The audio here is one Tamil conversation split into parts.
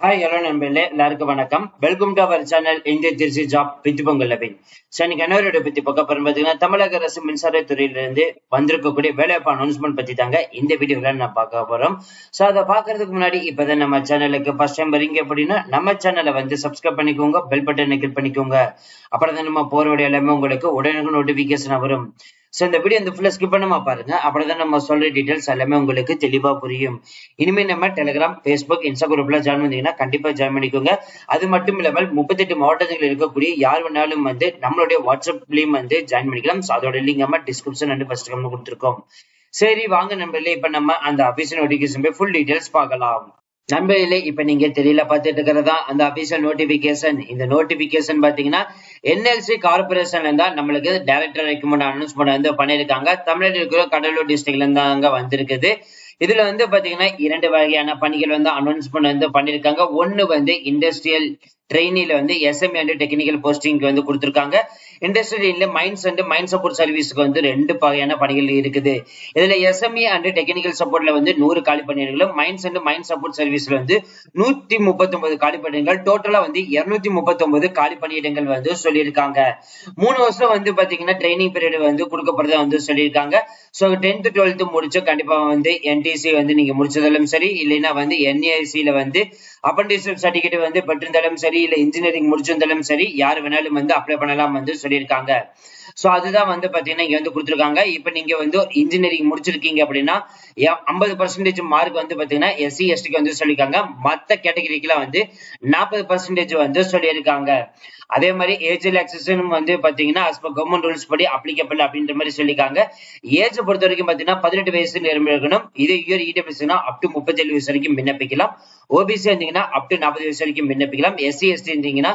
ஹாய் ஹலோ நண்பர்களே. எல்லாருக்கும் வணக்கம். வெல்கம் டு அவர் சேனல் இந்திய திருச்சி ஜாப் வித் பொங்கல் லபின் ஸோ இன்னைக்கு பத்தி பார்க்க போறோம். பார்த்தீங்கன்னா தமிழக அரசு மின்சாரத்துறையிலிருந்து வந்திருக்கக்கூடிய வேலைவாய்ப்பு அனௌன்ஸ்மெண்ட் பத்தி தாங்க இந்த வீடியோல நான் பார்க்க போறோம். ஸோ அதை பார்க்கறதுக்கு முன்னாடி இப்பதான் நம்ம சேனலுக்கு ஃபர்ஸ்ட் டைம் வரீங்க அப்படின்னா நம்ம சேனலை வந்து சப்ஸ்கிரைப் பண்ணிக்கோங்க பெல் பட்டனை கிளிக் பண்ணிக்கோங்க. அப்புறம் தான் நம்ம போற எல்லாமே உங்களுக்கு உடனுக்கு நோட்டிபிகேஷன் வரும். ஸோ இந்த வீடியோ இந்த ஃபுல்லாக ஸ்கிப் பண்ணாம பாருங்க. அப்படிதான் நம்ம சொல்ற டீடைல்ஸ் எல்லாமே உங்களுக்கு தெளிவா புரியும். இனிமே நம்ம டெலிகிராம் ஃபேஸ்புக் இன்ஸ்டா குரூப்லாம் ஜாயின் பண்ணீங்கன்னா கண்டிப்பா ஜாயின் பண்ணிக்கோங்க. அது மட்டும் இல்லாமல் முப்பத்தெட்டு மாவட்டத்தில் இருக்கக்கூடிய யார் வேணாலும் வந்து நம்மளுடைய வாட்ஸ்அப்லயும் வந்து ஜாயின் பண்ணிக்கலாம். ஸோ அதோட லிங்க் நம்ம டிஸ்கிரிப்ஷன் அண்ட் ஃபர்ஸ்ட் கம்மி கொடுத்துருக்கோம். சரி வாங்க நம்பர்ல இப்ப நம்ம அந்த ஆஃபீஸ் நோட்டிஃபிகேஷன் போய் ஃபுல் டீடைல்ஸ் பார்க்கலாம். நண்பர்களே இப்ப நீங்க தெரியல பார்த்துட்டு இருக்கிறதா? அந்த அபிஷியல் நோட்டிபிகேஷன் இந்த நோட்டிபிகேஷன் பாத்தீங்கன்னா என்எல்சி கார்பரேஷன்ல இருந்தா நம்மளுக்கு டைரக்டர் ரெக்கமெண்ட் அனௌன்ஸ்மெண்ட் வந்து பண்ணிருக்காங்க தமிழ்நாட்டில் இருக்கிற கடலூர் டிஸ்ட்ரிக்ட்ல இருந்து அங்க வந்திருக்குது. இதுல வந்து பாத்தீங்கன்னா இரண்டு வகையான பணிகள் வந்து அனௌன்ஸ்மெண்ட் வந்து பண்ணிருக்காங்க ஒன்னு வந்து இண்டஸ்ட்ரியல் ட்ரெயினில வந்து எஸ்எம்ஏ அண்ட் டெக்னிக்கல் போஸ்டிங் வந்து கொடுத்துருக்காங்க. Industrial mines and mine support சர்வீஸ்க்கு வந்து ரெண்டு வகையான பணிகள் இருக்குது. இதுல எஸ்எம்ஏ அண்ட் டெக்னிக்கல் சப்போர்ட்ல வந்து நூறு காலி பணியிடங்களும் மைன்ஸ் அண்ட் மைன் சப்போர்ட் சர்வீஸ்ல வந்து நூத்தி முப்பத்தி ஒன்பது காலி பணியிடங்கள் டோட்டலா வந்து இருநூத்தி முப்பத்தி ஒன்பது காலி பணியிடங்கள் வந்து சொல்லியிருக்காங்க. மூணு வருஷம் வந்து பாத்தீங்கன்னா ட்ரைனிங் பீரியட் வந்து கொடுக்கப்படுறதா வந்து சொல்லியிருக்காங்க. ஸோ டென்த் டுவெல்த் முடிச்சு கண்டிப்பா வந்து என்டிசி வந்து நீங்க முடிச்சதாலும் சரி இல்லைன்னா வந்து என்ஏசியில வந்து அப்ரண்டிஸ்ஷிப் சர்டிபிகேட் வந்து பெற்றிருந்தாலும் சரி இல்ல இன்ஜினியரிங் முடிச்சிருந்தாலும் சரி யார் வேணாலும் வந்து அப்ளை பண்ணலாம் வந்து சொல்லியிருக்காங்க. சோ அதுதான் வந்து பாத்தீங்கன்னா இங்க வந்து கொடுத்துருக்காங்க. இப்ப நீங்க வந்து இன்ஜினியரிங் முடிச்சிருக்கீங்க அப்படின்னா ஐம்பது பர்சன்டேஜ் மார்க் வந்து பாத்தீங்கன்னா எஸ்சி எஸ்டிக்கு வந்து சொல்லியிருக்காங்க. மத்த கேட்டகரிக்கெல்லாம் வந்து நாற்பது பர்சன்டேஜ் வந்து சொல்லியிருக்காங்க. அதே மாதிரி ஏஜ் ரிலாக்சேஷன் வந்து பாத்தீங்கன்னா அஸ் பர் கவர்மெண்ட் ரூல்ஸ் படி அப்ளிகபிள் அப்படின்ற மாதிரி சொல்லியிருக்காங்க. ஏஜ் பொறுத்த வரைக்கும் பாத்தீங்கன்னா பதினெட்டு வயசு இருக்கணும். இதே இயர் இடபிள்யூஸ்னா அப் டு முப்பத்தேழு வயசு வரைக்கும் விண்ணப்பிக்கலாம். ஓபிசி இருந்தீங்கன்னா அப் டு நாற்பது வயசு வரைக்கும் விண்ணப்பிக்கலாம். எஸ்சி எஸ்டி இருந்தீங்கன்னா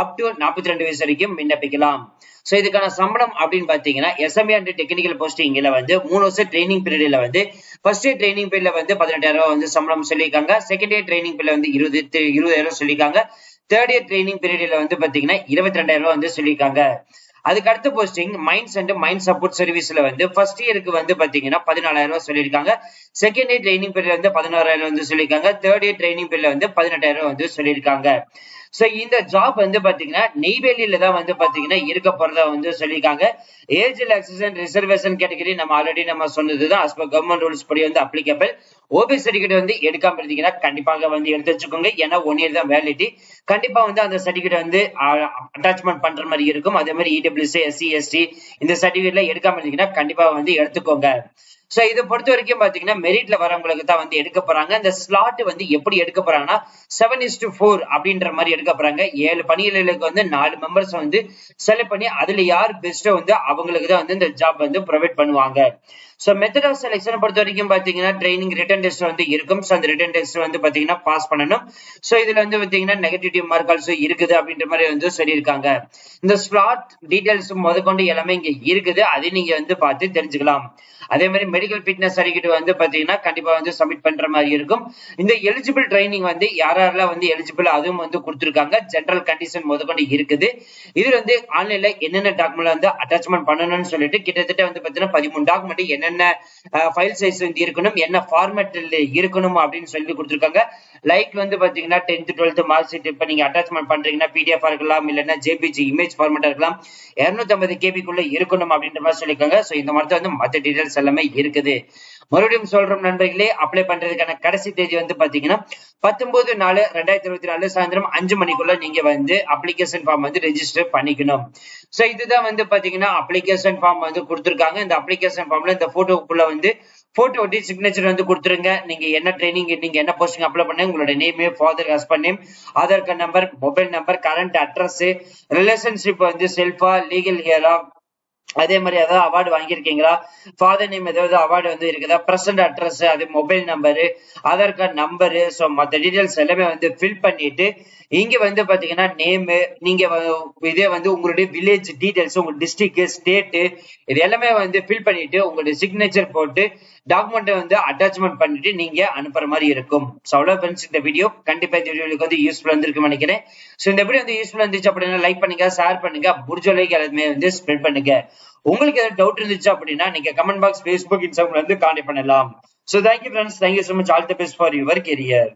அப் டு நாற்பத்தி ரெண்டு வயசு வரைக்கும் விண்ணப்பிக்கலாம். ஸோ இதுக்கான சம்பளம் அப்படின்னு பாத்தீங்கன்னா எஸ்எம்ஏ அண்ட் டெக்னிக்கல் போஸ்டிங்கில் வந்து மூணு வருஷம் ட்ரைனிங் பீரியட்ல வந்து ஃபர்ஸ்ட் இயர் ட்ரைனிங் பீரியட்ல வந்து பதினெட்டாயிரம் ரூபாய் வந்து சம்பளம் சொல்லியிருக்காங்க. செகண்ட் இயர் ட்ரைனிங் பீரியட்ல வந்து இருபது இருபதாயிரம் சொல்லியிருக்காங்க. தேர்ட் இயர் ட்ரைனிங் பீரியடில் வந்து பாத்தீங்கன்னா இருபத்தி ரெண்டாயிரம் ரூபாய் வந்து சொல்லியிருக்காங்க. அதுக்கு அடுத்த posting mines and mine support சர்வீஸ்ல வந்து ஃபர்ஸ்ட் இயருக்கு வந்து பாத்தீங்கன்னா பதினாலாயிரம் ரூபாய் சொல்லியிருக்காங்க. செகண்ட் இயர் ட்ரைனிங் பீரியட் வந்து பதினோராயிரம் வந்து சொல்லியிருக்காங்க. தேர்ட் இயர் ட்ரைனிங் பீரியட்ல வந்து பதினெட்டாயிரம் வந்து சொல்லியிருக்காங்க. சோ இந்த ஜாப் வந்து பாத்தீங்கன்னா நெய்வேலியில தான் வந்து பாத்தீங்கன்னா இருக்க போறதா வந்து சொல்லியிருக்காங்க. ஏஜ் ரிலாக்ஸேஷன் ரிசர்வேஷன் கேட்டகரி நம்ம ஆல்ரெடி நம்ம சொன்னதுதான். அஸ் பர் கவர்மெண்ட் ரூல்ஸ் படி வந்து அப்ளிகபிள் ஓபி சர்டிஃபிகேட் வந்து எடுக்காம இருந்தீங்கன்னா கண்டிப்பாக வந்து எடுத்து வச்சுக்கோங்க. ஏன்னா ஒன் இயர் தான் வேலிட்டி கண்டிப்பா வந்து அந்த சர்டிஃபிகேட் வந்து அட்டாச்மெண்ட் பண்ற மாதிரி இருக்கும். அதே மாதிரி இடபிள்யூசி எஸ்சி எஸ்டி இந்த சர்டிஃபிகேட்ல எடுக்காம இருந்தீங்கன்னா கண்டிப்பா வந்து எடுத்துக்கோங்க. சோ இதை பொறுத்த வரைக்கும் பாத்தீங்கன்னா மெரிட்ல வரவங்களுக்கு தான் வந்து எடுக்க போறாங்க. இந்த ஸ்லாட் வந்து எப்படி எடுக்க போறாங்கன்னா செவன் இஸ் டு ஃபோர் அப்படின்ற மாதிரி எடுக்க போறாங்க. ஏழு பணிகளுக்கு வந்து நாலு மெம்பர்ஸ் வந்து செலக்ட் பண்ணி அதுல யார் பெஸ்டோ வந்து அவங்களுக்கு தான் வந்து இந்த ஜாப் வந்து ப்ரொவைட் பண்ணுவாங்க. ஸோ மெத்தட் ஆஃப் செலெக்ஷன் பொறுத்த வரைக்கும் பாத்தீங்கன்னா ட்ரைனிங் ரிட்டன் டெஸ்ட் வந்து இருக்கும். ஸோ அந்த ரிட்டன் டெஸ்ட் வந்து பாத்தீங்கன்னா பாஸ் பண்ணணும். சோ இதுல வந்து பாத்தீங்கன்னா நெகட்டிவ் மார்க் ஆல்சோ இருக்குது அப்படின்ற மாதிரி வந்து சொல்லியிருக்காங்க. இந்த ஸ்லாட் டீட்டெயில்ஸ் முதற்கொண்டு எல்லாமே இங்க இருக்குது. அதை நீங்க வந்து பார்த்து தெரிஞ்சுக்கலாம். அதே மாதிரி மெடிக்கல் ஃபிட்னஸ் சர்டிஃபிகேட் வந்து பாத்தீங்கன்னா கண்டிப்பா வந்து சப்மிட் பண்ற மாதிரி இருக்கும். இந்த எலிஜிபிள் ட்ரைனிங் வந்து யாரெல்லாம் வந்து எலிஜிபிள் அதுவும் வந்து கொடுத்துருக்காங்க. ஜென்ரல் கண்டிஷன் முதற்கொண்டு இருக்குது. இது வந்து ஆன்லைன்ல என்னென்ன டாக்குமெண்ட் வந்து அட்டாச்மெண்ட் பண்ணணும்னு சொல்லிட்டு கிட்டத்தட்ட வந்து பார்த்தீங்கன்னா பதிமூணு டாக்குமெண்ட் என்ன என்னென்ன ஃபைல் சைஸ் வந்து இருக்கணும் என்ன ஃபார்மேட்டில் இருக்கணும் அப்படின்னு சொல்லி கொடுத்துருக்காங்க. லைக் வந்து பாத்தீங்கன்னா டென்த் டுவெல்த் மார்க் ஷீட் இப்ப நீங்கள் அட்டாச்மெண்ட் பண்றீங்கன்னா பிடிஎஃப் இருக்கலாம் இல்லைன்னா ஜேபிஜி இமேஜ் ஃபார்மேட்டா இருக்கலாம் இரநூத்தம்பது ஐம்பது கேபிக்குள்ள இருக்கணும் அப்படின்ற மாதிரி சொல்லியிருக்காங்க. ஸோ இந்த மாதிரி வந்து மத்த டீட்டெயில்ஸ் எல்லாமே இருக்குது. மறுபடியும் சொல்றோம் நண்பர்களே அப்ளை பண்றதுக்கான கடைசி தேதி வந்து பாத்தீங்கன்னா பத்தொன்பது நாலு ரெண்டாயிரத்தி இருபத்தி நாலு சாயந்தரம் அஞ்சு மணிக்குள்ள நீங்க வந்து அப்ளிகேஷன் ஃபார்ம் வந்து ரெஜிஸ்டர் பண்ணிக்கணும். சோ இதுதான் வந்து பாத்தீங்கன்னா அப்ளிகேஷன் ஃபார்ம் வந்து கொடுத்துருக்காங்க. இந்த அப்ளிகேஷன் ஃபார்ம்ல இந்த போட்டோக்குள்ள வந்து போட்டோ ஒட்டி சிக்னேச்சர் வந்து கொடுத்துருங்க. நீங்க என்ன ட்ரைனிங் நீங்க என்ன போஸ்டிங் அப்ளை பண்ண உங்களோட name father husband name Aadhaar card number mobile number current address relationship வந்து செல்ஃபா லீகல் ஹியரா அதே மாதிரி ஏதாவது அவார்டு வாங்கியிருக்கீங்களா? ஃபாதர் நேம் ஏதாவது அவார்டு வந்து இருக்குதா? ப்ரெசன்ட் அட்ரஸ் அது mobile number Aadhaar card number so மற்ற டீட்டெயில்ஸ் எல்லாமே வந்து ஃபில் பண்ணிட்டு இங்கே வந்து பார்த்தீங்கன்னா நேமு நீங்கள் இதே வந்து உங்களுடைய வில்லேஜ் டீட்டெயில்ஸ் உங்கள் டிஸ்ட்ரிக்ட் ஸ்டேட்டு இது எல்லாமே வந்து ஃபில் பண்ணிட்டு உங்களுடைய சிக்னேச்சர் போட்டு டாக்குமெண்ட்டை வந்து அட்டாச்மெண்ட் பண்ணிட்டு நீங்க அனுப்புற மாதிரி இருக்கும். ஸோ அவ்வளோ ஃப்ரெண்ட்ஸ் இந்த வீடியோ கண்டிப்பா இந்த வீடியோக்கு வந்து யூஸ்ஃபுல் வந்திருக்குன்னு நினைக்கிறேன். ஸோ இந்த வீடியோ வந்து யூஸ்ஃபுல் இருந்துச்சு அப்படின்னா லைக் பண்ணுங்க ஷேர் பண்ணுங்க புரிஞ்ச எல்லாருமே வந்து ஸ்ப்ரெட் பண்ணுங்க. உங்களுக்கு ஏதாவது டவுட் இருந்துச்சு அப்படின்னா நீங்க கமெண்ட் பாக்ஸ் ஃபேஸ்புக் இன்ஸ்டாகிராம்ல வந்து கான்டெக்ட் பண்ணலாம். So thank you friends thank you so much all the best for your career